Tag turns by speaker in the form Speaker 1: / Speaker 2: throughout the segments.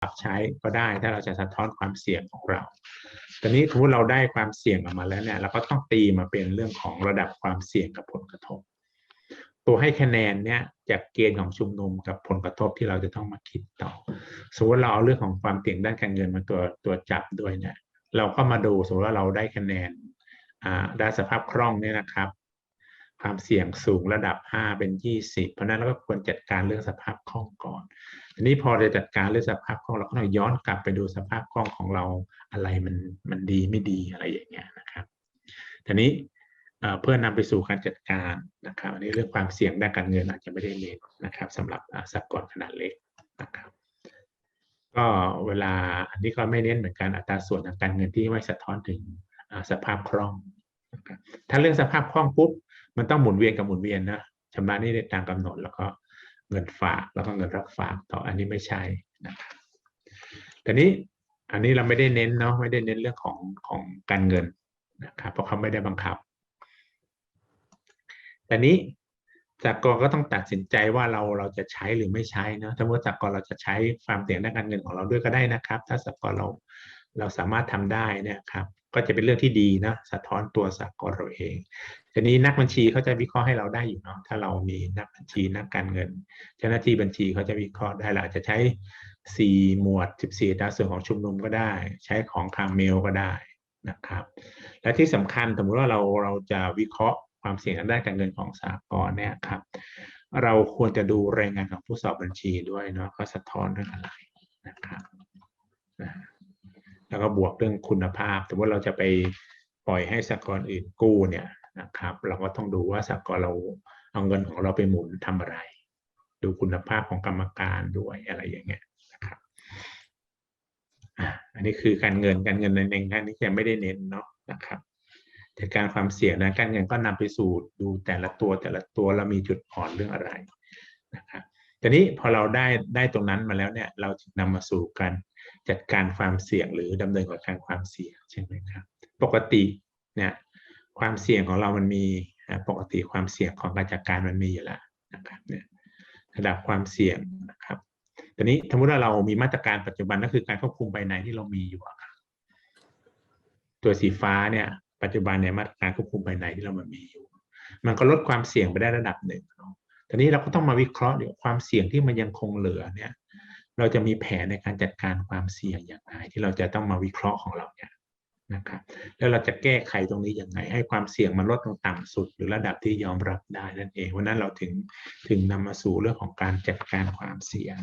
Speaker 1: ปรับใช้ก็ได้ถ้าเราจะสะท้อนความเสี่ยงของเรา ตอนนี้สมมติเราได้ความเสี่ยงออกมาแล้วเนี่ยเราก็ต้องตีมาเป็นเรื่องของระดับความเสี่ยงกับผลกระทบ ตัวให้คะแนนเนี่ยจากเกณฑ์ของชุมนุมกับผลกระทบที่เราจะต้องมาคิดต่อ สมมติเราเอาเรื่องของความเสี่ยงด้านการเงินมาตัวตัวจับด้วยเนี่ย เราก็มาดูสมมติว่าเราได้คะแนนด้านสภาพคล่องเนี่ยนะครับ ความเสี่ยงสูงระดับ 5 เป็น 20 เพราะนั้นเราก็ควรจัดการเรื่องสภาพคล่องก่อน ทีนี้พอจะจัดการเรื่องสภาพคล่องเราก็ต้องย้อนกลับไปดูสภาพคล่องของเราอะไรมันมันดีไม่ดีอะไรอย่างเงี้ยนะครับ ทีนี้เพื่อนำไปสู่การจัดการนะครับอันนี้เรื่องความเสี่ยงด้านการเงินอาจจะไม่ได้เน้นนะครับสำหรับสหกรณ์ขนาดเล็กนะครับก็เวลาอันนี้ก็ไม่เน้นเหมือนกันอัตราส่วนทางการเงินที่ไม่สะท้อนถึงสภาพคล่องถ้าเรื่องสภาพคล่องปุ๊บ มันต้องหมุนเวียนกับหมุนเวียนนะชำระนี้ตามกำหนดแล้วก็เงินฝากแล้วก็เงินรับฝากต่ออันนี้ไม่ใช่นะครับแต่นี้อันนี้เราไม่ได้เน้นเนาะไม่ได้เน้นเรื่องของของการเงินนะครับเพราะเขาไม่ได้บังคับ แต่นี้จากกรก็ต้องตัดสินใจว่าเราเราจะใช้หรือไม่ใช้เนอะถ้าว่าจากกรเราจะใช้ความเสี่ยงด้านการเงินของเราด้วยก็ได้นะครับ ถ้าสากลเราเราสามารถทำได้นยครับ ก็จะเป็นเรื่องที่ดีนะสะท้อนตัวสากลเราเองทีนี้นักบัญชีเขาจะวิเคราะห์ให้เราได้อยู่เนาะถ้าเรามีนักบัญชีนักการเงิน เจ้าหน้าที่บัญชีเขาจะวิเคราะห์ได้เราอาจจะใช้ 4 หมวด 14ดาวส่วนของชุมนุมก็ได้ ใช้ของคางเมลก็ได้นะครับ และที่สำคัญสมมติว่าเราเราจะวิเคราะห์ความเสี่ยงทางด้านการเงินของสากลเนี่ยครับเราควรจะดูรายงานของผู้สอบบัญชีด้วยเนาะเขาสะท้อนเรื่องอะไรนะครับนะ แล้วก็บวกเรื่องคุณภาพสมมติเราจะไปปล่อยให้สากลอื่นกู้เนี่ยนะครับ เราก็ต้องดูว่าสากลเราเอาเงินของเราไปหมุนทำอะไร ดูคุณภาพของกรรมการด้วยอะไรอย่างเงี้ยนะครับอันนี้คือการเงินการเงินในในงานนี้ยังไม่ได้เน้นเนาะนะครับจัดการความเสี่ยงนะการเงินก็นำไปสู่ดูแต่ละตัวแต่ละตัวเรามีจุดอ่อนเรื่องอะไรนะครับทีนี้พอเราได้ได้ตรงนั้นมาแล้วเนี่ย เราจึงนำมาสู่การ จัดการความเสี่ยงหรือดำเนินการความเสี่ยงใช่ไหมครับ ปกติเนี่ยความเสี่ยงของเรามันมีปกติความเสี่ยงของการจัดการมันมีอยู่แล้วนะครับเนี่ยระดับความเสี่ยงนะครับทีนี้สมมติว่าเรามีมาตรการปัจจุบันก็คือการควบคุมภายในที่เรามีอยู่ตัวสีฟ้าเนี่ยปัจจุบันเนี่ยมาตรการควบคุมภายในที่เรามันมีอยู่ มันก็ลดความเสี่ยงไปได้ระดับหนึ่งเนาะทีนี้เราก็ต้องมาวิเคราะห์เดี๋ยวความเสี่ยงที่มันยังคงเหลือเนี่ย เราจะมีแผนในการจัดการความเสี่ยงอย่างไรที่เราจะต้องมาวิเคราะห์ของเราเนี่ยนะครับแล้วเราจะแก้ไขตรงนี้อยังไงให้ความเสี่ยงมันลดลงต่ำสุด หรือระดับที่ยอมรับได้นั่นเองวันนั้นเราถึงถึงนำมาสู่เรื่องของการจัดการความเสี่ยง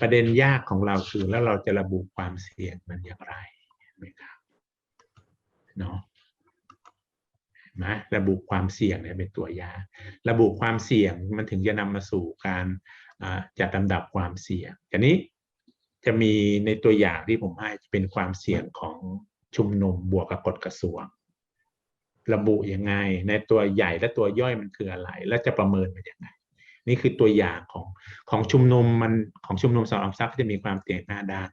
Speaker 1: ประเด็นยากของเราคือแล้วเราจะระบุความเสี่ยงมันอย่างไรเนไหมครับเนาะนไหมระบุความเสี่ยงเนี่ยเป็นตัวยา ระบุความเสี่ยงมันถึงจะนำมาสู่การ จัดลำดับความเสี่ยงทีนี้จะมีในตัวอย่างที่ผมให้เป็นความเสี่ยงของชุมนุมบวกกับกฎกระทรวง ระบุยังไง ในตัวใหญ่และตัวย่อยมันคืออะไร และจะประเมินมันยังไง นี่คือตัวอย่างของของชุมนุมมันของชุมนุมสองออมทรัพย์ก็จะมีความเสี่ยงหน้าด้าน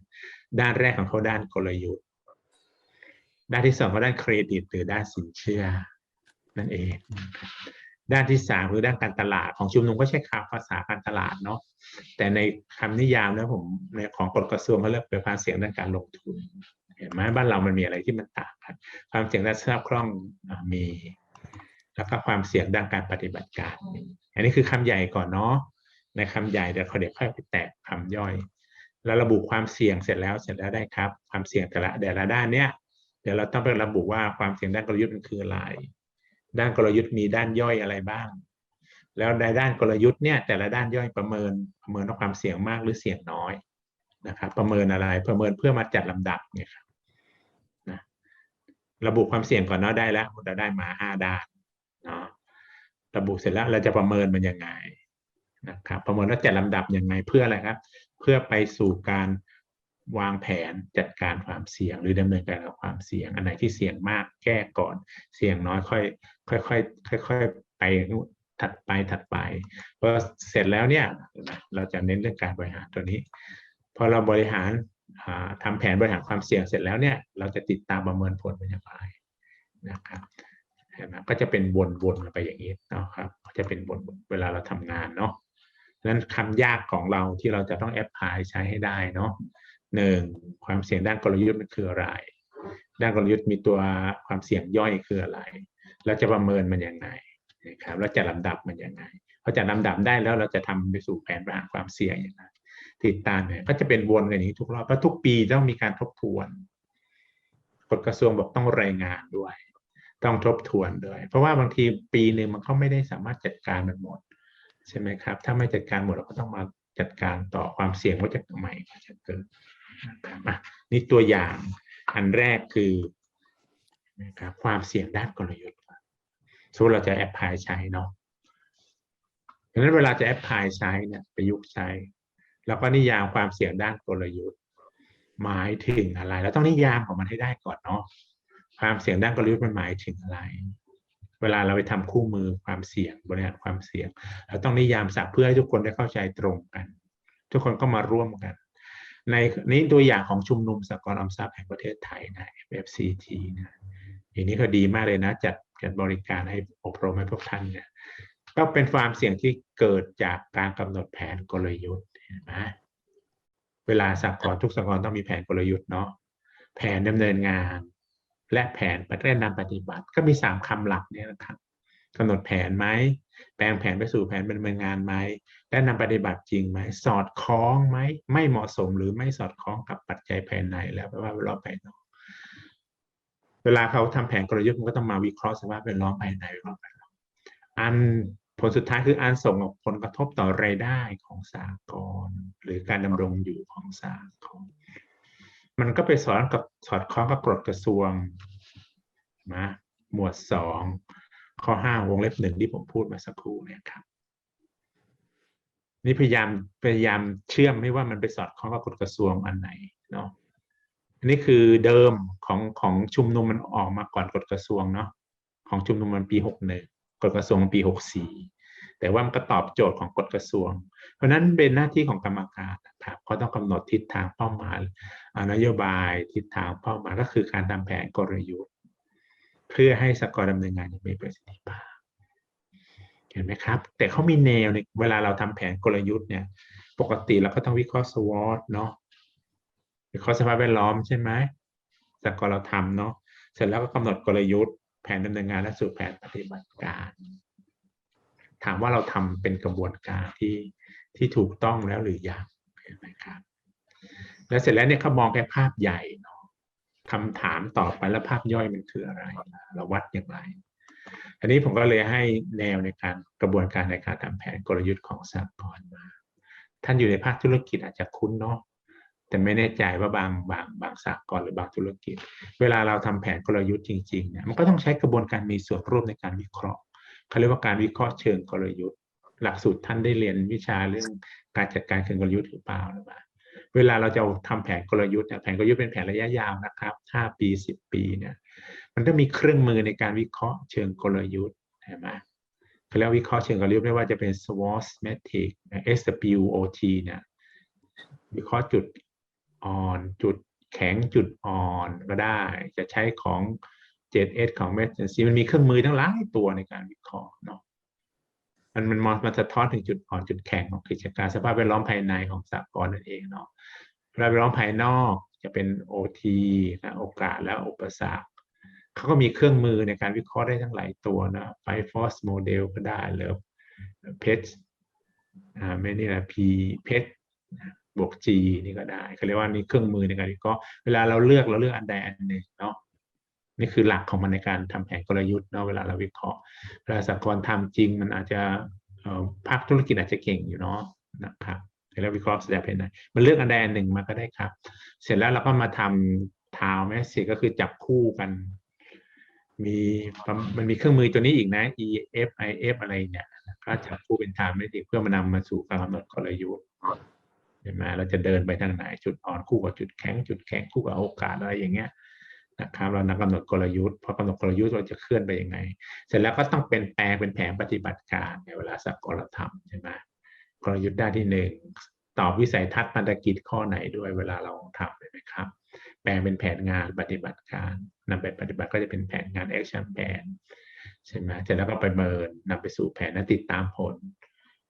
Speaker 1: ด้านแรกของเขาด้านกลยุทธ์ด้านที่สองก็ด้านเครดิตหรือด้านสินเชื่อนั่นเองนะครับ ด้านที่สามคือด้านการตลาดของชุมนุมก็ใช้คำภาษาการตลาดเนาะแต่ในคำนิยามนะผมในของกฎกระทรวงเขาเรียกเป็นความเสี่ยงด้านการลงทุนเห็นไหมบ้านเรามันมีอะไรที่มันต่างกันความเสี่ยงด้านสภาพคล่องมี แล้วก็ความเสี่ยงด้านการปฏิบัติการ อันนี้คือคำใหญ่ก่อนเนาะในคำใหญ่เดี๋ยวเขาเดี๋ยวค่อยไปแตกคำย่อย แล้วระบุความเสี่ยงเสร็จแล้วเสร็จแล้วได้ครับ ความเสี่ยงแต่ละแต่ละด้านเนี้ยเดี๋ยวเราต้องไประบุว่าความเสี่ยงด้านกลยุทธ์มันคืออะไร ด้านกลยุทธ์มีด้านย่อยอะไรบ้าง แล้วในด้านกลยุทธ์เนี่ยแต่ละด้านย่อยประเมินประเมินว่าความเสี่ยงมากหรือเสี่ยงน้อยนะครับประเมินอะไรประเมินเพื่อมาจัดลำดับเนี่ยครับนะระบุความเสี่ยงก่อนเนาะได้แล้วเราได้มาห้าด้านเนาะระบุเสร็จแล้วเราจะประเมินมันยังไงนะครับประเมินแล้วจัดลำดับยังไงเพื่ออะไรครับ เพื่อไปสู่การ วางแผนจัดการความเสี่ยงหรือดำเนินการกับความเสี่ยง อันไหนที่เสี่ยงมากแก้ก่อน เสี่ยงน้อยค่อยค่อยค่อยค่อยๆไปถัดไปถัดไปพอเสร็จแล้วเนี่ยเราจะเน้นเรื่องการบริหารตัวนี้ พอเราบริหารอ่าทำแผนบริหารความเสี่ยงเสร็จแล้วเนี่ยเราจะติดตามประเมินผลเป็นอย่างไรนะครับเห็นไหมก็จะเป็นวนๆไปอย่างนี้นะครับก็จะเป็นวนเวลาเราทำงานเนาะดังนั้นคำยากของเราที่เราจะต้องแอปพลายใช้ให้ได้เนาะ หนึ่งความเสี่ยงด้านกลยุทธ์มันคืออะไร ด้านกลยุทธ์มีตัวความเสี่ยงย่อยคืออะไรเราจะประเมินมันยังไงนะครับแล้วจะลำดับมันยังไงพอจะลำดับได้แล้วเราจะทำไปสู่แผนบริหารความเสี่ยงอย่างไรติดตามเนี่ยก็จะเป็นวนกันอย่างนี้ทุกรอบเพราะทุกปีต้องมีการทบทวนกฎกระทรวงบอกต้องรายงานด้วย ต้องทบทวนด้วย เพราะว่าบางทีปีหนึ่งมันก็ไม่ได้สามารถจัดการมันหมดใช่ไหมครับ ถ้าไม่จัดการหมดเราก็ต้องมาจัดการต่อความเสี่ยงว่าจะใหม่จะเกิด นี่ตัวอย่างอันแรกคือนะครับความเสี่ยงด้านกลยุทธ์สมมติเราจะแอปพลายใช้เนาะดังนั้นเวลาจะแอปพลายใช้เนี่ยประยุกต์ใช้เราก็นิยามความเสี่ยงด้านกลยุทธ์ หมายถึงอะไรเราต้องนิยามของมันให้ได้ก่อนเนาะความเสี่ยงด้านกลยุทธ์มันหมายถึงอะไร เวลาเราไปทำคู่มือความเสี่ยงบริหารความเสี่ยง เราต้องนิยามศัพท์เพื่อให้ทุกคนได้เข้าใจตรงกัน ทุกคนก็มาร่วมกัน ในนี้ตัวอย่างของชุมนุมสหกรณ์ออมทรัพย์แห่งประเทศไทยนะ FFCT นะอย่างนี้ก็ดีมากเลยนะ จัดจัดบริการให้อบรมให้พวกท่านเนี่ยก็เป็นความเสี่ยงที่เกิดจากการกำหนดแผนกลยุทธ์เห็นไหมเวลาสหกรณ์ทุกสหกรณ์ต้องมีแผนกลยุทธ์เนาะแผนดำเนินงาน และแผนปฏิบัตินำปฏิบัติ ก็มีสามคำหลักเนี่ยนะครับ กำหนดแผนไหมแปลงแผนไปสู่แผนดำเนินงานไหมและนำปฏิบัติจริงไหมสอดคล้องไหมไม่เหมาะสมหรือไม่สอดคล้องกับปัจจัยภายในแล้วแปลว่ารอบภายนอกเวลาเขาทำแผนกลยุทธ์มันก็ต้องมาวิเคราะห์สภาพแวดล้อมภายในรอบภายนอกอันผลสุดท้ายคืออันส่งผลกระทบต่อรายได้ของสากลหรือการดำรงอยู่ของสากลมันก็ไปสอนกับสอดคล้องกับกฎกระทรวงนะหมวดสอง ข้อห้าวงเล็บหนึ่งที่ผมพูดมาสักครู่เนี่ยครับ นี่พยายามพยายามเชื่อมให้ว่ามันไปสอดคล้องกับกฎกระทรวงอันไหนเนาะอันนี้คือเดิมของของชุมนุมมันออกมาก่อนกฎกระทรวงเนาะของชุมนุมมันปีหกหนึ่งกฎกระทรวงปีหกสี่แต่ว่ามันก็ตอบโจทย์ของกฎกระทรวง เพราะนั้นเป็นหน้าที่ของกรรมการนะครับเขาต้องกำหนดทิศทางเป้าหมายนโยบายทิศทางเป้าหมายก็คือการทำแผนกลยุทธ์ เพื่อให้สกอร์ดำเนินงานมีประสิทธิภาพเห็นไหมครับ แต่เขามีแนวในเวลาเราทำแผนกลยุทธ์เนี่ย ปกติเราก็ต้องวิเคราะห์สวอตเนาะวิเคราะห์สภาพแวดล้อมใช่ไหมสกอร์เราทำเนาะเสร็จแล้วก็กำหนดกลยุทธ์ แผนดำเนินงานและสู่แผนปฏิบัติการ ถามว่าเราทำเป็นกระบวนการที่ที่ถูกต้องแล้วหรือยังเห็นไหมครับ แล้วเสร็จแล้วเนี่ยเขามองแค่ภาพใหญ่เนาะ คำถามต่อไปแล้วภาพย่อยมันคืออะไร เราวัดอย่างไร อันนี้ผมก็เลยให้แนวในการกระบวนการในการทำแผนกลยุทธ์ของสากลมา ท่านอยู่ในภาคธุรกิจอาจจะคุ้นเนาะแต่ไม่แน่ใจว่าบางบางบางสากลหรือบางธุรกิจ เวลาเราทำแผนกลยุทธ์จริงๆเนี่ยมันก็ต้องใช้กระบวนการมีส่วนร่วมในการวิเคราะห์เขาเรียกว่าการวิเคราะห์เชิงกลยุทธ์ หลักสูตรท่านได้เรียนวิชาเรื่องการจัดการเชิงกลยุทธ์หรือเปล่าหรือเปล่า เวลาเราจะทำแผนกลยุทธ์เนี่ยแผนกลยุทธ์เป็นแผนระยะยาวนะครับ5ปี10ปีเนี่ยมันต้องมีเครื่องมือในการวิเคราะห์เชิงกลยุทธ์ใช่ไหมเขาเรียกวิเคราะห์เชิงกลยุทธ์ไม่ว่าจะเป็น SWOT metric SWOT เนี่ยวิเคราะห์จุดอ่อน จุดแข็งจุดอ่อนก็ได้ จะใช้ของ 7S ของ m e t a c มันมีเครื่องมือทั้งหลายตัวในการวิเคราะห์เนาะ มันมันมอมันสะท้อนถึงจุดอ่อนจุดแข็งของกิจการสภาพแวดล้อมภายในของสากลนั่นเองเนาะสภาพแวดล้อมภายนอกจะเป็น OT นะโอกาสและอุปสรรคเขาก็มีเครื่องมือในการวิเคราะห์ได้ทั้งหลายตัวนะไฟฟอสโมเดลก็ได้หรือเพชอ่าไม่นี่แหละ P เพชบวก G นี่ก็ได้เขาเรียกว่านี่เครื่องมือในการวิเคราะห์เวลาเราเลือกเราเลือกอันใดอันหนึ่งเนาะ นี่คือหลักของมันในการทำแผนกลยุทธ์เนาะเวลาเราวิเคราะห์เวลาสากลทำจริงมันอาจจะภาคธุรกิจอาจจะเก่งอยู่เนาะนะครับแล้ววิเคราะห์แสแตปภายในมันเลือกอันใดอันหนึ่งมาก็ได้ครับ เสร็จแล้วเราก็มาทำทาวแมสซิก็คือจับคู่กัน มีมันมีเครื่องมือตัวนี้อีกนะ EF IF อะไรเนี่ยก็จับคู่เป็นทาวแมสซิเพื่อมานำมาสู่การกำหนดกลยุทธ์เห็นไหมเราจะเดินไปทางไหนจุดอ่อนคู่กับจุดแข็ง จุดแข็งคู่กับโอกาสอะไรอย่างเงี้ย นะครับเรานำกำหนดกลยุทธ์พอกำหนดกลยุทธ์เราจะเคลื่อนไปยังไง เสร็จแล้วก็ต้องเป็นแปลงเป็นแผนปฏิบัติการในเวลาสักกลธรรมใช่ไหมกลยุทธ์ด้านที่หนึ่งตอบวิสัยทัศน์พันธกิจข้อไหนด้วยเวลาเราทำเลยไหมครับ แปลงเป็นแผนงานปฏิบัติการนำไปปฏิบัติก็จะเป็นแผนงานแอคชั่นแผนใช่ไหมเสร็จแล้วก็ไปเมินนำไปสู่แผนและติดตามผล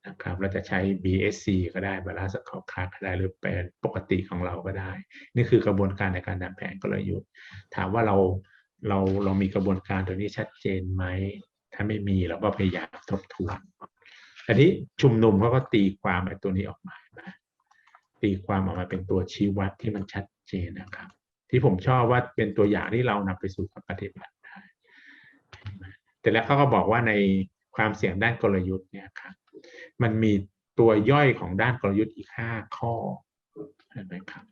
Speaker 1: นะครับเราจะใช้ BSC ก็ได้ Balance Scorecard ก็ได้หรือเป็นปกติของเราก็ได้ นี่คือกระบวนการในการทำแผนกลยุทธ์ ถามว่าเราเราเรามีกระบวนการตัวนี้ชัดเจนไหม ถ้าไม่มีเราก็พยายามทบทวนอันนี้ชุมนุมเขาก็ตีความไอ้ตัวนี้ออกมานะตีความออกมาเป็นตัวชี้วัดที่มันชัดเจนนะครับ ที่ผมชอบว่าเป็นตัวอย่างที่เรานำไปสู่การปฏิบัติได้แต่แล้วเขาก็บอกว่าใน ความเสี่ยงด้านกลยุทธ์เนี่ยครับมันมีตัวย่อยของด้านกลยุทธ์อีกห้าข้อเห็นไหมครับ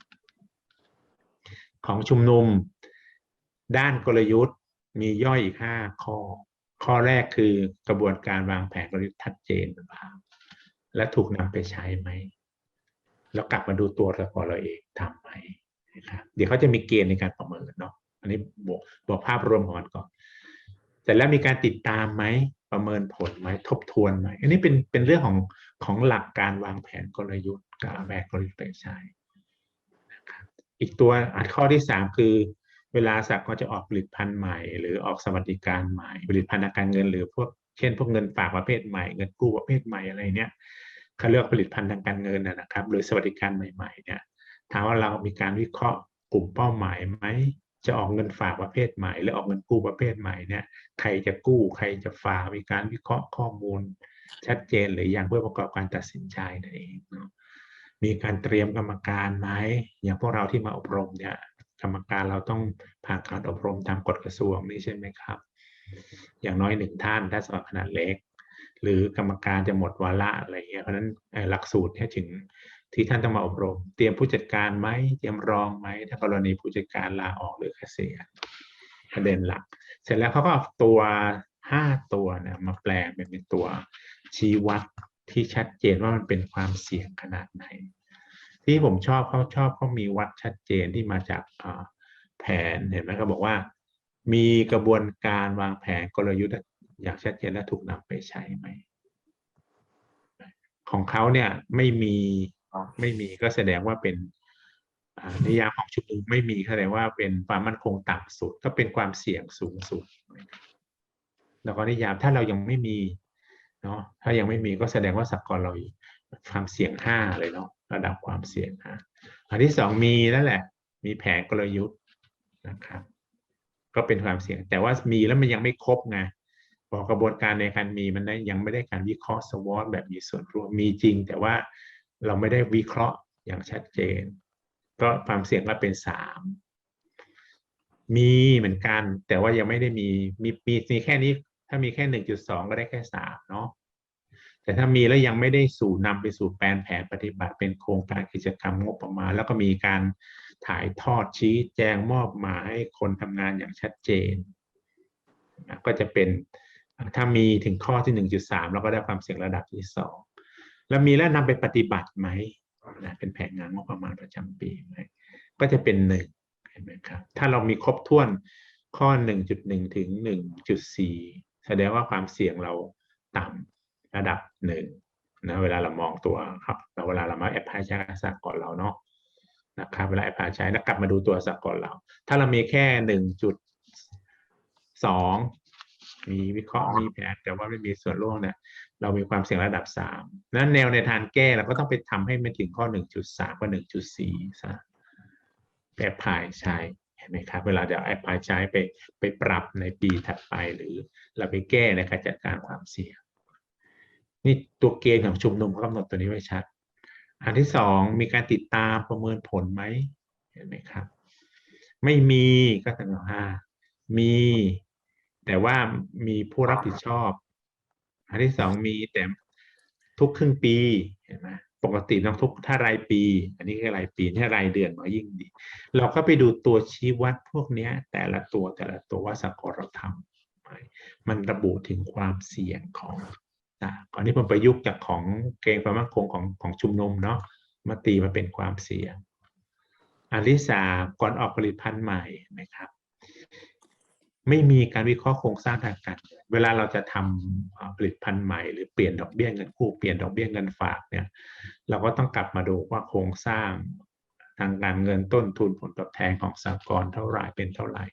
Speaker 1: ของชุมนุม ด้านกลยุทธ์มีย่อยอีกห้าข้อ ข้อแรกคือกระบวนการวางแผนกลยุทธ์ชัดเจนหรือเปล่าและถูกนำไปใช้ไหม แล้วกลับมาดูตัวเราก่อเราเองทำไหมนะครับเดี๋ยวเขาจะมีเกณฑ์ในการประเมินเนาะอันนี้บอกบอกภาพรวมของมันก่อน เสร็จแล้วมีการติดตามไหมประเมินผลไหมทบทวนไหมอันนี้เป็นเป็นเรื่องของของหลักการวางแผนกลยุทธ์กับแบกกลยุทธ์ไปใช้นะครับอีกตัวอันข้อที่สามคือ เวลาสักก็จะออกผลิตภัณฑ์ใหม่ หรือออกสวัสดิการใหม่ผลิตภัณฑ์ทางการเงินหรือพวกเช่น พวกเงินฝากประเภทใหม่เงินกู้ประเภทใหม่อะไรเนี้ยเขาเรียกผลิตภัณฑ์ทางการเงินนะนะครับ หรือสวัสดิการใหม่ๆเนี่ยถามว่าเรามีการวิเคราะห์กลุ่มเป้าหมายไหม จะออกเงินฝากประเภทใหม่ หรือออกเงินกู้ประเภทใหม่เนี่ยใครจะกู้ใครจะฝากมีการวิเคราะห์ข้อมูล ชัดเจนหรือยังเพื่อประกอบการตัดสินใจนั่นเองเนาะมีการเตรียมกรรมการไหมอย่างพวกเราที่มาอบรมเนี่ยกรรมการเราต้องผ่านการอบรมตามกฎกระทรวงนี่ใช่ไหมครับ อย่างน้อยหนึ่งท่านถ้าสำหรับขนาดเล็ก หรือกรรมการจะหมดวาระอะไรเงี้ยเพราะนั้นหลักสูตรเนี่ถึง ที่ท่านต้องมาอบรม เตรียมผู้จัดการไหมเตรียมรองไหมถ้ากรณีผู้จัดการลาออกหรือเกษียณประเด็นหลัก เสร็จแล้วเขาก็เอาตัวห้าตัวเนี่ยมาแปลงเป็นตัวชี้วัดที่ชัดเจนว่ามันเป็นความเสี่ยงขนาดไหน ที่ผมชอบเขาชอบเขามีวัดชัดเจนที่มาจากแผนเห็นไหมเขาบอกว่า มีกระบวนการวางแผนกลยุทธ์อย่างชัดเจนและถูกนำไปใช้ไหมของเขาเนี่ยไม่มี ไม่มีก็แสดงว่าเป็นนิยามของชุมนุมไม่มีแสดงว่าเป็นความมั่นคงต่ำสุดก็เป็นความเสี่ยงสูงสุดแล้วก็นิยามถ้าเรายังไม่มีเนาะถ้ายังไม่มีก็แสดงว่าสักกรเราความเสี่ยงห้าเลยเนาะระดับความเสี่ยงห้าอันที่สองมีนั่นแหละ มีแผนกลยุทธ์นะครับก็เป็นความเสี่ยง แต่ว่ามีแล้วมันยังไม่ครบไงบอกกระบวนการในการมีมันยังไม่ได้การวิเคราะห์สวอตแบบมีส่วนร่วมมีจริง แต่ว่า เราไม่ได้วิเคราะห์อย่างชัดเจน ก็ความเสี่ยงก็เป็นสามมีเหมือนกัน แต่ว่ายังไม่ได้มีมีมีมีแค่นี้ ถ้ามีแค่หนึ่งจุดสองก็ได้แค่สามเนาะแต่ถ้ามีแล้วยังไม่ได้สู่นำไปสู่แปลนแผนปฏิบัติเป็นโครงการกิจกรรมงบประมาณ แล้วก็มีการถ่ายทอดชี้แจงมอบหมายให้คนทำงานอย่างชัดเจนก็จะเป็นถ้ามีถึงข้อที่หนึ่งจุดสามเราก็ได้ความเสี่ยงระดับที่สอง แล้วมีแล้วนำไปปฏิบัติไหมนะเป็นแผนงานงบประมาณประจำปีไหมก็จะเป็นหนึ่งเห็นไหมครับถ้าเรามีครบถ้วนข้อหนึ่งจุดหนึ่งถึงหนึ่งจุดสี่แสดงว่าความเสี่ยงเราต่ำระดับหนึ่งนะเวลาเรามองตัวครับเราเวลาเรามาแอปพลายใช้สากลเราเนาะนะครับเวลาแอปพลายใช้แล้วกลับมาดูตัวสากลเรา ถ้าเรามีแค่หนึ่งจุดสองมีวิเคราะห์มีแผนแต่ว่าไม่มีส่วนร่วมเนี่ย เรามีความเสี่ยงระดับสามนั้นแนวในทางแก้เราก็ต้องไปทำให้มันถึงข้อหนึ่งจุดสามกับหนึ่งจุดสี่ซะแอปพลายใช้เห็นไหมครับ เวลาจะแอปพลายใช้ไปไปปรับในปีถัดไปหรือเราไปแก้ในการจัดการความเสี่ยง นี่ตัวเกณฑ์ของชุมนุมเขากำหนดตัวนี้ไว้ชัด อันที่สองมีการติดตามประเมินผลไหมเห็นไหมครับ ไม่มีก็ตั้งห้ามี แต่ว่ามีผู้รับผิดชอบ อันที่สองมีแต่ทุกครึ่งปีเห็นไหมปกติต้องทุกถ้ารายปี อันนี้คือรายปีถ้ารายเดือนก็ยิ่งดี เราก็ไปดูตัวชี้วัดพวกนี้แต่ละตัวแต่ละตัวว่าสกอร์เราทำมันระบุถึงความเสี่ยงของก่อนนี้ผมประยุกต์จากของเกณฑ์ความมั่นคงของของชุมนุมเนาะมาตีมาเป็นความเสี่ยง อันที่สามก่อนออกผลิตภัณฑ์ใหม่นะครับ ไม่มีการวิเคราะห์โครงสร้างทางการ เวลาเราจะทำผลิตภัณฑ์ใหม่หรือเปลี่ยนดอกเบี้ยเงินกู้เปลี่ยนดอกเบี้ยเงินฝากเนี่ย เราก็ต้องกลับมาดูว่าโครงสร้างทางการเงินต้นทุนผลตอบแทนของสหกรณ์เท่าไหร่เป็นเท่าไหร่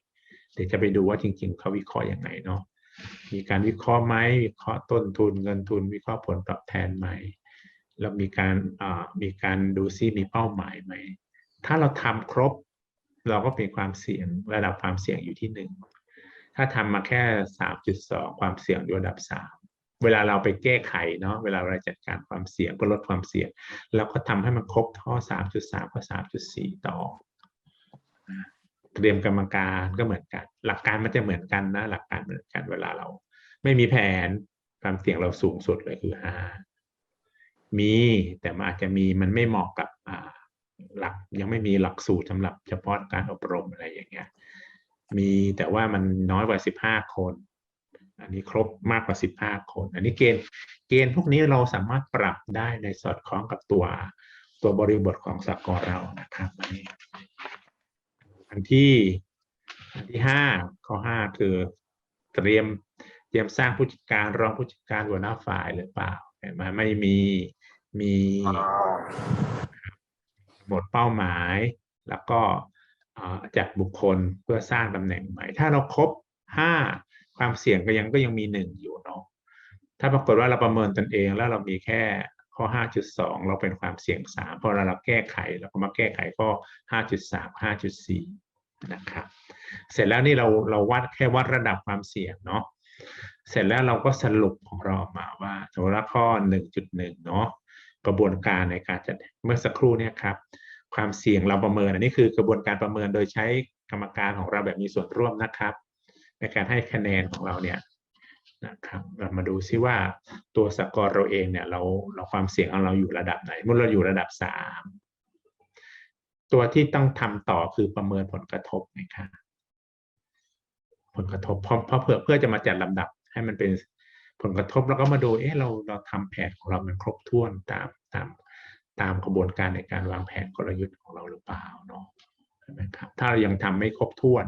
Speaker 1: เดี๋ยวจะไปดูว่าจริง ๆเขาวิเคราะห์ยังไงเนาะมีการวิเคราะห์ไหมวิเคราะห์ต้นทุนเงินทุน วิเคราะห์ผลตอบแทนไหมแล้วมีการมีการดูซิมีเป้าหมายไหมถ้าเราทำครบ เราก็เป็นความเสี่ยงระดับความเสี่ยงอยู่ที่หนึ่ง ถ้าทำมาแค่สามจุดสองความเสี่ยงอยู่ระดับสามเวลาเราไปแก้ไขเนาะเวลาเราจัดการความเสี่ยงเพื่อลดความเสี่ยงเราก็ทำให้มันครบท่อสามจุดสามกับสามจุดสี่ต่อเตรียมกรรมการก็เหมือนกัน หลักการมันจะเหมือนกันนะ หลักการเหมือนกันเวลาเรา ไม่มีแผนความเสี่ยงเราสูงสุดเลยคือห้ามีแต่มันอาจจะมีมันไม่เหมาะกับหลักยังไม่มีหลักสูตรสำหรับเฉพาะการอบรมอะไรอย่างเงี้ย มีแต่ว่ามันน้อยกว่าสิบห้าคน อันนี้ครบมากกว่าสิบห้าคน อันนี้เกณฑ์เกณฑ์พวกนี้เราสามารถปรับได้ในสอดคล้องกับตัวตัวบริบทของสากลเรานะครับอันนี้อันที่อันที่ห้าข้อห้าคือเตรียมเตรียมสร้างผู้จัดการรองผู้จัดการหัวหน้าฝ่ายหรือเปล่าเห็นไหมไม่มีมีหมดเป้าหมาย แล้วก็ อ่าจัดบุคคลเพื่อสร้างตำแหน่งใหม่ ถ้าเราครบห้าความเสี่ยงก็ยังก็ยังมีหนึ่งอยู่เนาะถ้าปรากฏว่าเราประเมินตนเองแล้วเรามีแค่ข้อ 5.2 เราเป็นความเสี่ยง 3 พอเราเราแก้ไขเราก็มาแก้ไขข้อ 5.3 5.4 นะครับ เสร็จแล้วนี่เราเราวัดแค่วัดระดับความเสี่ยงเนาะ เสร็จแล้วเราก็สรุปของเราออกมาว่าสมมติว่าข้อ 1.1 เนาะกระบวนการในการจัดเมื่อสักครู่เนี่ยครับ ความเสี่ยงเราประเมินอันนี้คือกระบวนการประเมินโดยใช้กรรมการของเราแบบมีส่วนร่วมนะครับ ในการให้คะแนนของเราเนี่ยนะครับเรามาดูซิว่าตัวสกอร์เราเองเนี่ยเราเราความเสี่ยงของเราอยู่ระดับไหนเมื่อเราอยู่ระดับสามตัวที่ต้องทำต่อคือประเมินผลกระทบนะครับผลกระทบเพราะเพราะเพื่อเพื่อจะมาจัดลำดับให้มันเป็นผลกระทบแล้วก็มาดูเอ๊ะเราเราทำแผนของเรามันครบถ้วนตามตาม ตามกระบวนการในการวางแผนกลยุทธ์ของเราหรือเปล่าเนาะใช่ไหมครับถ้าเรายังทำไม่ครบถ้วน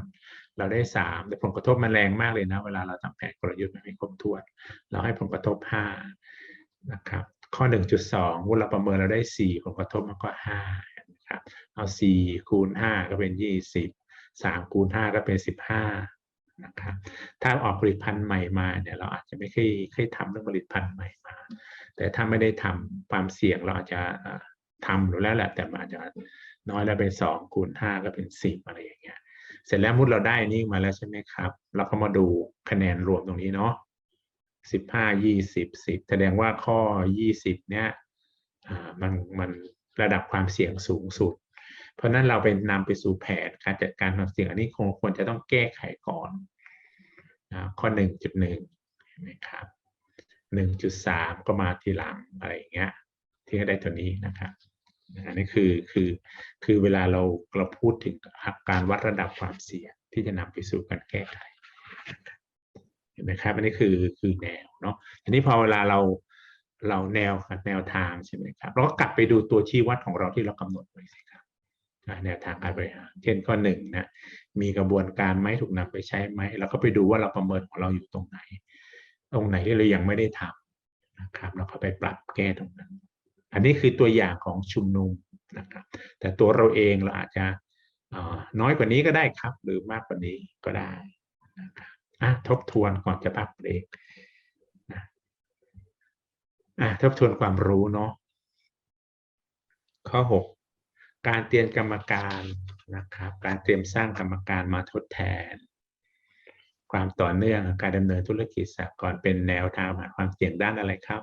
Speaker 1: เราได้สามแต่ผลกระทบมันแรงมากเลยนะ เวลาเราทำแผนกลยุทธ์มันไม่ครบถ้วน เราให้ผลกระทบห้านะครับข้อหนึ่งจุดสองเราประเมินเราได้สี่ผลกระทบมันก็ห้านะครับเอาสี่คูณห้าก็เป็นยี่สิบสามคูณห้าก็เป็นสิบห้า นะครับถ้าออกผลิตภัณฑ์ใหม่มาเนี่ยเราอาจจะไม่เคยเคยทำเรื่องผลิตภัณฑ์ใหม่มา แต่ถ้าไม่ได้ทำความเสี่ยงเราอาจจะทำอยู่แล้วแหละแต่มันอาจจะน้อยแล้วเป็นสองคูณห้าก็เป็นสิบอะไรอย่างเงี้ยเสร็จแล้วมุดเราได้นี่มาแล้วใช่ไหมครับ เราก็มาดูคะแนนรวมตรงนี้เนาะสิบห้ายี่สิบสิบแสดงว่าข้อยี่สิบเนี่ยมันมันระดับความเสี่ยงสูงสุด เพราะนั้นเราไปนำไปสู่แผนการจัดการความเสี่ยงอันนี้คงควรจะต้องแก้ไขก่อนนะข้อหนึ่งจุดหนึ่งนไหมครับหนึ่งจุดสามก็มาทีหลังอะไรอย่างเงี้ยที่ได้ตัวนี้นะครับอันนี้คือคือคือเวลาเราเราพูดถึงการวัดระดับความเสี่ยงที่จะนำไปสู่การแก้ไขเห็นไหมครับอันนี้คือคือแนวเนาะทีนี้พอเวลาเราเราแนวแนวทางใช่ไหมครับเราก็กลับไปดูตัวชี้วัดของเราที่เรากำหนดไว้สิ แนวทางการบริหารเช่นข้อหนึ่งนะมีกระบวนการไหมถูกนำไปใช้ไหมเราก็ไปดูว่าเราประเมินของเราอยู่ตรงไหน ตรงไหนที่เรายังไม่ได้ทำนะครับเราก็ไปปรับแก้ตรงนั้น อันนี้คือตัวอย่างของชุมนุมนะครับ แต่ตัวเราเองเราอาจจะน้อยกว่านี้ก็ได้ครับ หรือมากกว่านี้ก็ได้นะครับอะทบทวนก่อนจะพักเบรกนะอะทบทวนความรู้เนาะข้อหก การเตรียมกรรมการนะครับ การเตรียมสร้างกรรมการมาทดแทน ความต่อเนื่องการดำเนินธุรกิจสหกรณ์เป็นแนวทางหาความเสี่ยงด้านอะไรครับ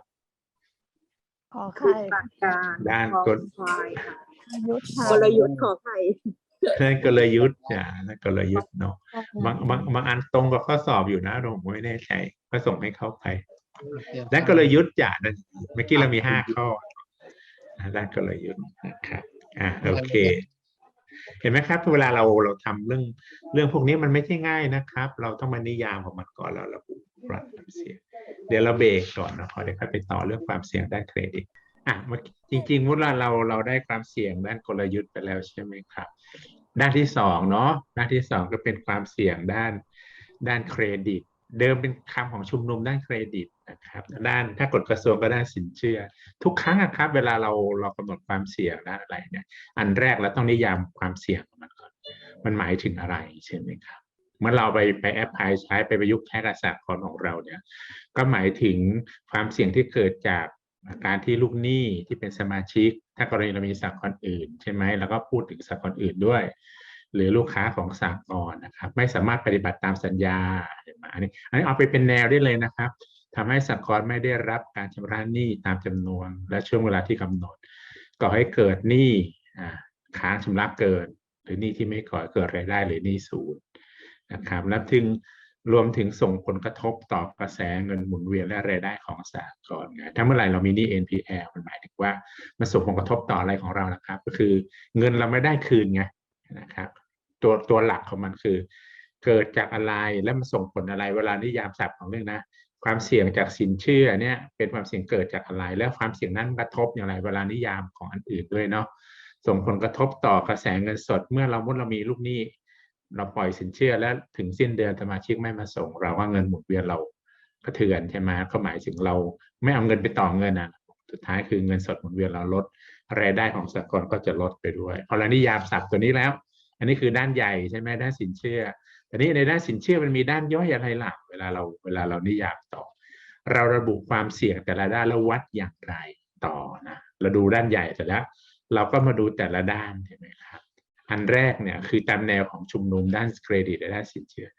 Speaker 2: ขอ
Speaker 3: คือ
Speaker 2: ไข่
Speaker 3: หลักการ
Speaker 1: ด้าน
Speaker 3: ของ
Speaker 1: กล
Speaker 3: ควายค่ะ
Speaker 2: ยุทธค่ะ
Speaker 3: กลยุทธ์ขอไข่
Speaker 1: นั่นกลยุทธ์อ่านั่นกลยุทธ์เนาะบางบางบางอันตรงกับข้อสอบอยู่นะผมไม่แน่ใจก็ส่งให้เขาไปด้านกลยุทธ์จ้ะนั่นเมื่อกี้เรามีห้าข้ออ่าด้านกลยุทธ์นะครับ อ่าโอเค เห็นไหมครับเวลาเราเราทำเรื่องเรื่องพวกนี้มันไม่ใช่ง่ายนะครับ เราต้องมานิยามของมันก่อนแล้วระบุรัความเสี่ยงเดี๋ยวเราเบรกก่อนนะพอเดี๋ยวค่อยไปต่อเรื่องความเสี่ยงด้านเครดิตอะเมื่อกี้จริงๆมุดเราเราเราได้ความเสี่ยงด้านกลยุทธ์ไปแล้วใช่ไหมครับ ด้านที่สองเนาะด้านที่สองก็เป็นความเสี่ยงด้านด้านเครดิต เดิมเป็นคำของชุมนุมด้านเครดิตนะครับ ด้านถ้ากฎกระทรวงก็ด้านสินเชื่อ ทุกครั้งอะครับ เวลาเราเรากำหนดความเสี่ยงด้านอะไรเนี่ย อันแรกเราต้องนิยามความเสี่ยงของมันก่อน มันหมายถึงอะไรใช่ไหมครับเมื่อเราไปไปแอปพลายใช้ไปประยุกต์ใช้กับสากลของเราเนี่ย ก็หมายถึงความเสี่ยงที่เกิดจากการที่ลูกหนี้ที่เป็นสมาชิก ถ้ากรณีเรามีสากลอื่น ใช่ไหมแล้วก็พูดถึงสากลอื่นด้วย หรือลูกค้าของสากลนะครับ ไม่สามารถปฏิบัติตามสัญญาเห็นไหมอันนี้อันนี้เอาไปเป็นแนวได้เลยนะครับทำให้สากลไม่ได้รับการชำระหนี้ตามจำนวน และช่วงเวลาที่กำหนดก่อให้เกิดหนี้ค้างชำระเกิน หรือหนี้ที่ไม่ก่อเกิดรายได้หรือหนี้ศูนย์นะครับและถึงรวมถึงส่งผลกระทบต่อกระแสเงินหมุนเวียนและรายได้ของสากลไงถ้าเมื่อไหร่เรามีหนี้ NPL มันหมายถึงว่ามันส่งผลกระทบต่ออะไรของเรานะครับ ก็คือเงินเราไม่ได้คืนไง นะครับตัวตัวหลักของมันคือ เกิดจากอะไรและมันส่งผลอะไรเวลานิยามศัพท์ของเรื่องนะความเสี่ยงจากสินเชื่อเนี่ยเป็นความเสี่ยงเกิดจากอะไร แล้วความเสี่ยงนั้นกระทบอย่างไรเวลานิยามของอันอื่นด้วยเนาะส่งผลกระทบต่อกระแสเงินสดเมื่อเรามุดเรามีลูกหนี้ เราปล่อยสินเชื่อแล้วถึงสิ้นเดือนสมาชิกไม่มาส่ง เราว่าเงินหมุนเวียนเรากระเทือนใช่ไหมก็หมายถึงเราไม่เอาเงินไปต่อเงินอะสุดท้ายคือเงินสดหมุนเวียนเราลด รายได้ของสหกรณ์ก็จะลดไปด้วยพอเรานิยามศัพท์ตัวนี้แล้ว อันนี้คือด้านใหญ่ใช่ไหมด้านสินเชื่อแต่นี้ในด้านสินเชื่อมันมีด้านย่อยอะไรล่ะเวลาเราเวลาเรานิยามต่อ เราระบุความเสี่ยงแต่ละด้านแล้ววัดอย่างไรต่อนะเราดูด้านใหญ่เสร็จแล้ว เราก็มาดูแต่ละด้านเห็นไหมครับอันแรกเนี่ยคือตามแนวของชุมนุมด้านเครดิตและด้านสินเชื่อ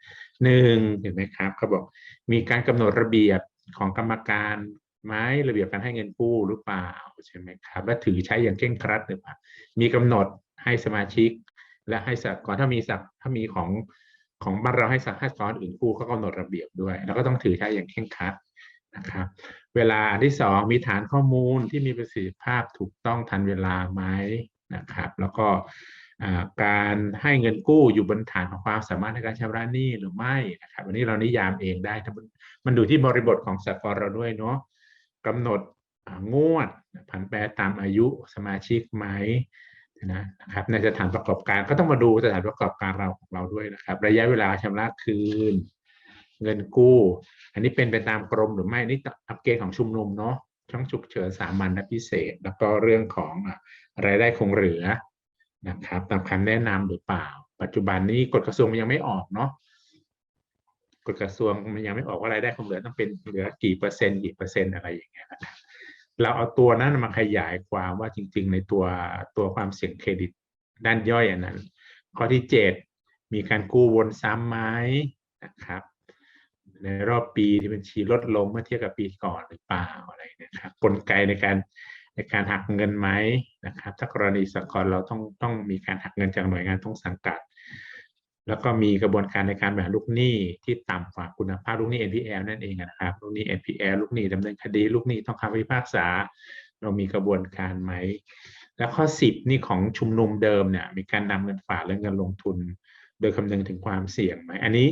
Speaker 1: หนึ่งเห็นไหมครับเขาบอกมีการกำหนดระเบียบของกรรมการ ไหมระเบียบการให้เงินกู้หรือเปล่าใช่ไหมครับและถือใช้อย่างเคร่งครัดหรือเปล่ามีกำหนดให้สมาชิก และให้สากลถ้ามีสักถ้ามีของของบ้านเราให้สักให้สากลอื่นกู้เขากำหนดระเบียบด้วย แล้วก็ต้องถือใช้อย่างเคร่งครัดนะครับเวลาที่สองมีฐานข้อมูลที่มีประสิทธิภาพถูกต้องทันเวลาไหมนะครับ แล้วก็การให้เงินกู้อยู่บนฐานของความสามารถในการชำระหนี้หรือไม่นะครับวันนี้เรานิยามเองได้มันมันดูที่บริบทของสากลเราด้วยเนาะ กำหนดงวดผันแปรตามอายุสมาชิกไหมนะครับในสถานประกอบการก็ต้องมาดูสถานประกอบการเราของเราด้วยนะครับ ระยะเวลาชำระคืน เงินกู้ อันนี้เป็นไปตามกรมหรือไม่นี่อัปเกรดของชุมนุมเนาะช่องฉุกเฉินสามัญและพิเศษ แล้วก็เรื่องของอะรายได้คงเหลือนะครับ ตามคำแนะนำหรือเปล่า ปัจจุบันนี้กฎกระทรวงมันยังไม่ออกเนาะ ฎกระทรวงมันยังไม่ออกว่ารายได้คงเหลือต้องเป็นเหลือกี่เปอร์เซ็นต์กี่เปอร์เซ็นต์อะไรอย่างเงี้ยนะเราเอาตัวนั้นมาขยายความว่าจริง ๆ ในตัวตัวความเสี่ยงเครดิตด้านย่อยอันนั้น ข้อที่เจ็ดมีการกู้วนซ้ำไหมนะครับในรอบปีที่บัญชีลดลงเมื่อเทียบกับปีก่อนหรือเปล่าอะไรนะครับกลไกในการในการหักเงินไหมนะครับ ถ้ากรณีสหกรเราต้องต้องมีการหักเงินจากหน่วยงานต้องสังกัด แล้วก็มีกระบวนการในการแบ่งลูกหนี้ที่ต่ำกว่าคุณภาพลูกหนี้ NPL นั่นเองนะครับลูกหนี้ NPL ลูกหนี้ดำเนินคดีลูกหนี้ต้องคำพิพากษา เรามีกระบวนการไหม แล้วข้อ 10 นี่ของชุมนุมเดิมเนี่ยมีการนำเงินฝากและเงินลงทุน โดยคำนึงถึงความเสี่ยงไหมอันนี้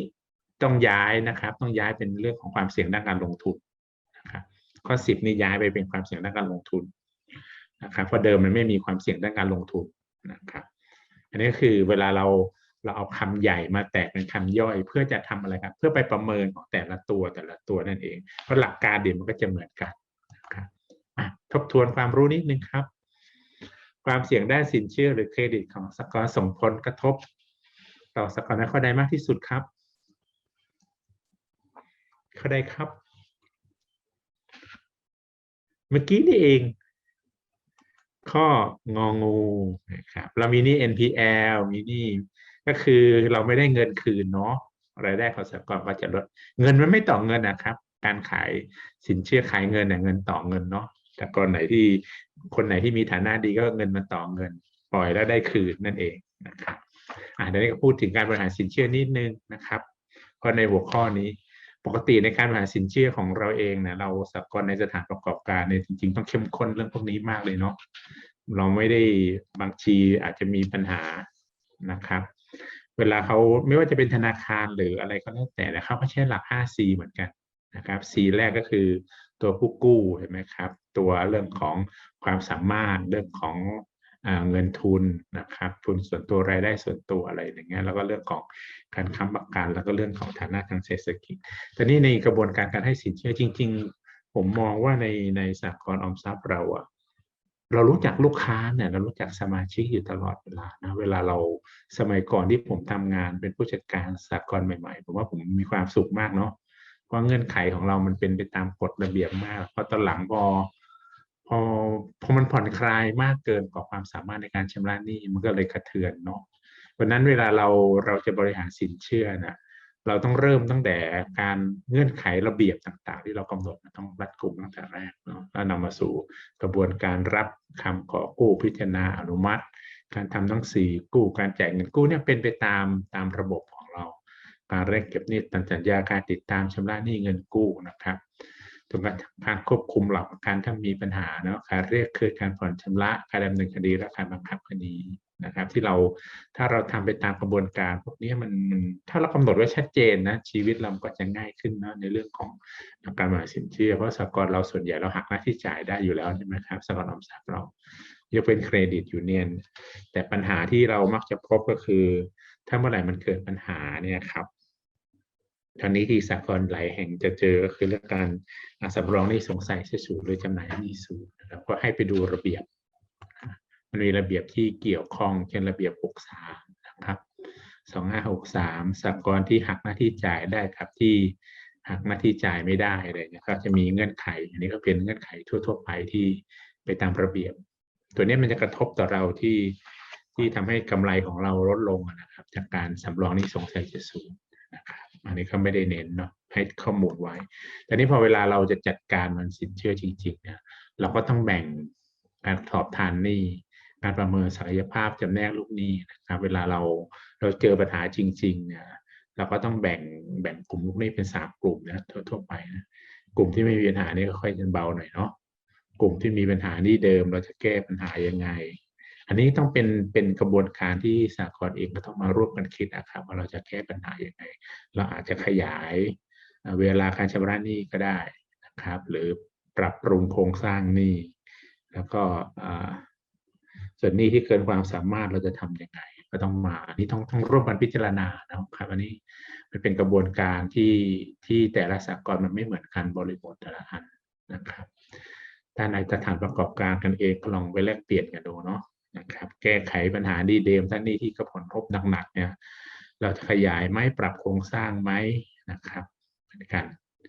Speaker 1: ต้องย้ายนะครับ ต้องย้ายเป็นเรื่องของความเสี่ยงด้านการลงทุนนะครับข้อ 10 นี่ย้ายไปเป็นความเสี่ยงด้านการลงทุนนะครับเพราะเดิมมันไม่มีความเสี่ยงด้านการลงทุนนะครับ อันนี้คือเวลาเรา เราเอาคำใหญ่มาแตกเป็นคำย่อยเพื่อจะทำอะไรครับ เพื่อไปประเมินของแต่ละตัวแต่ละตัวนั่นเองเพราะหลักการเดี๋ยวมันก็จะเหมือนกันนะครับทบทวนความรู้นิดนึงครับ ความเสี่ยงด้านสินเชื่อหรือเครดิตของสกอร์ส่งผลกระทบ ต่อสกอร์ในข้อใดมากที่สุดครับข้อใดครับ เมื่อกี้นี่เองข้ององูนะครับเรามีนี่ NPL มีนี่ ก็คือเราไม่ได้เงินคืนเนาะรายได้ของสหกรณ์ก็จะลดเงินมันไม่ต่อเงินนะครับ การขายสินเชื่อขายเงินเนี่ยเงินต่อเงินเนาะแต่กรณีที่คนไหนที่มีฐานะดีก็เงินมันต่อเงิน ปล่อยแล้วได้คืนนั่นเองนะครับอ่าเดี๋ยวนี้ก็พูดถึงการบริหารสินเชื่อนิดนึงนะครับเพราะในหัวข้อนี้ปกติในการบริหารสินเชื่อของเราเองเนี่ยเราสหกรณ์ในสถานประกอบการเนี่ยจริง ๆ ต้องเข้มข้นเรื่องพวกนี้มากเลยเนาะเราไม่ได้บางทีอาจจะมีปัญหานะครับ เวลาเขาไม่ว่าจะเป็นธนาคารหรืออะไรก็แล้วแต่นะครับเขาใช้หลัก 5C เหมือนกันนะครับ C แรกก็คือตัวผู้กู้เห็นไหมครับ ตัวเรื่องของความสามารถเรื่องของอ่าเงินทุนนะครับ ทุนส่วนตัวรายได้ส่วนตัวอะไรอย่างเงี้ยแล้วก็เรื่องของการค้ำประกัน แล้วก็เรื่องของฐานะทางเศรษฐกิจแต่นี่ในกระบวนการการให้สินเชื่อจริง ๆ ผมมองว่าในในสากลออมทรัพย์เราอะ เรารู้จักลูกค้าเนี่ยเรารู้จักสมาชิกอยู่ตลอดเวลานะเวลาเราสมัยก่อนที่ผมทำงานเป็นผู้จัดการสากลใหม่ๆ ผมว่าผมมีความสุขมากเนาะเพราะเงื่อนไขของเรามันเป็นไปตามกฎระเบียบมากพราะตอนหลังพอพอพอมันผ่อนคลายมากเกินกว่าความสามารถในการชำระหนี้มันก็เลยกระเทือนเนาะวันนั้นเวลาเราเราจะบริหารสินเชื่อนะ เราต้องเริ่มตั้งแต่การเงื่อนไขระเบียบต่างๆ ที่เรากำหนดต้องรัดกุมตั้งแต่แรกเนาะแล้วนำมาสู่กระบวนการรับคำขอกู้พิจารณาอนุมัติ การทำหนังสือกู้การแจ่ายเงินกู้เนี่ยเป็นไปตามตามระบบของเรา การเร่งเก็บหนี้ตามสัญญาการติดตามชำระหนี้เงินกู้นะครับตรงการการควบคุมหลักกันถ้ามีปัญหาเนาะการเรียกคืนการผ่อนชำระการดำเนินคดีและการบังคับคดี นะครับ ที่เราถ้าเราทำไปตามกระบวนการ พวกนี้มันถ้าเรากำหนดไว้ชัดเจนนะชีวิตเราก็จะง่ายขึ้นเนะในเรื่องของการบริหารสินเชื่อ เพราะสหกรณ์เราส่วนใหญ่เราหักหน้าที่จ่ายได้อยู่แล้วใช่ไหมครับสหกรณ์ออมทรัพย์เรายกเป็นเครดิตยูเนียนแต่ปัญหาที่เรามักจะพบก็คือ ถ้าเมื่อไหร่มันเกิดปัญหาเนี่ยครับตอนนี้ที่สากลหลายแห่งจะเจอก็คือเรื่องการอ่าสำรองหนี้สงสัยเสียสูหรือจำหน่ายหนี้สูนะครับก็ให้ไปดูระเบียบ มีระเบียบที่เกี่ยวข้องเช่นระเบียบ 63 นะครับ2563สากลที่หักหน้าที่จ่ายได้ครับที่หักหน้าที่จ่ายไม่ได้อะไรเนี่ยก็จะมีเงื่อนไข อันนี้ก็เป็นเงื่อนไขทั่ว ๆ ไปที่ไปตามระเบียบ ตัวนี้มันจะกระทบต่อเราที่ที่ทำให้กำไรของเราลดลงนะครับ จากการสำรองนี้สงสัยจะสูงนะครับอันนี้ก็ไม่ได้เน้นเนาะให้ข้อมูลไว้ แต่นี้พอเวลาเราจะจัดการมันสินเชื่อจริงๆเนี่ยเราก็ต้องแบ่งการตอบทานหนี้ การประเมินศักยภาพจำแนกลูกหนี้นะครับเวลาเราเราเจอปัญหาจริงๆเนี่ยเราก็ต้องแบ่งแบ่งกลุ่มลูกหนี้เป็นสามกลุ่มนะทั่วไปนะกลุ่มที่ไม่มีปัญหานี่ก็ค่อยจะเบาหน่อยเนาะกลุ่มที่มีปัญหานี่เดิมเราจะแก้ปัญหายังไง อันนี้ต้องเป็นเป็นกระบวนการที่สากลเองก็ต้องมาร่วมกันคิดนะครับ ว่าเราจะแก้ปัญหายังไง เราอาจจะขยายเวลาการชำระหนี้ก็ได้นะครับ หรือปรับปรุงโครงสร้างหนี้แล้วก็ ส่วนนี้ที่เกินความสามารถเราจะทำยังไง ก็ต้องมาอันนี้ต้องต้องร่วมกันพิจารณานะครับอันนี้มันเป็นกระบวนการที่ที่แต่ละสากลมันไม่เหมือนกันบริบทแต่ละอันนะครับถ้าในสถานประกอบการกันเองลองไปแลกเปลี่ยนกันดูเนาะนะครับแก้ไขปัญหาดีเดิมท่านนี้ที่กระผลทบหนักๆเนี่ยเราจะขยายไหมปรับโครงสร้างไหมนะครับในการ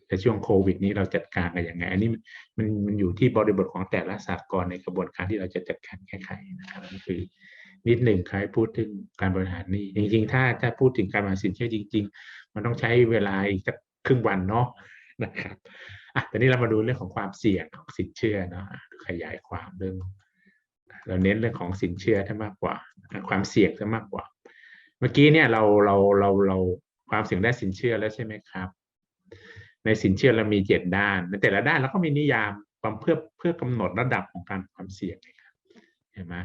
Speaker 1: ในช่วงโควิด นี้เราจัดการกันยังไง อันนี้มันมันอยู่ที่บริบทของแต่ละสากลในกระบวนการที่เราจะจัดการแก้ไขนะครับนั่นคือ นิดหนึ่งใครพูดถึงการบริหารนี้จริง ๆ ถ้าถ้าพูดถึงการบริหารสินเชื่อจริง ๆ มันต้องใช้เวลาอีกสักครึ่งวันเนาะนะครับอะตอนนี้เรามาดูเรื่องของความเสี่ยงของสินเชื่อเนาะขยายความเรื่องเราเน้นเรื่องของสินเชื่อถ้ามากกว่า ความเสี่ยงถ้ามากกว่า เมื่อกี้เนี่ยเราเราเราเราความเสี่ยงได้สินเชื่อแล้วใช่ไหมครับ ในสินเชื่อเรามีเจ็ดด้าน ในแต่ละด้านเราก็มีนิยามความเพื่อเพื่อกำหนดระดับของการความเสี่ยงเห็นไหม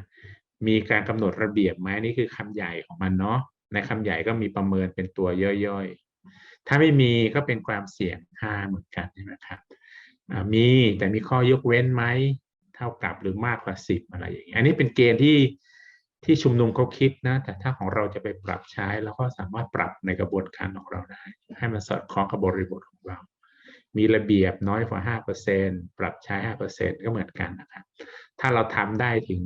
Speaker 1: มีการกำหนดระเบียบไหมนี่คือคำใหญ่ของมันเนาะในคำใหญ่ก็มีประเมินเป็นตัวย่อยๆ ถ้าไม่มีก็เป็นความเสี่ยงห้าเหมือนกันใช่ไหมครับมีแต่มีข้อยกเว้นไหมเท่ากับหรือมากกว่าสิบอะไรอย่างเงี้ยอันนี้เป็นเกณฑ์ที่ ที่ชุมนุมเขาคิดนะ แต่ถ้าของเราจะไปปรับใช้เราก็สามารถปรับในกระบวนการของเราได้ ให้มันสอดคล้องกับบริบทของเรา มีระเบียบน้อยกว่า 5%ปรับใช้ 5%ก็เหมือนกันนะครับ ถ้าเราทำได้ถึง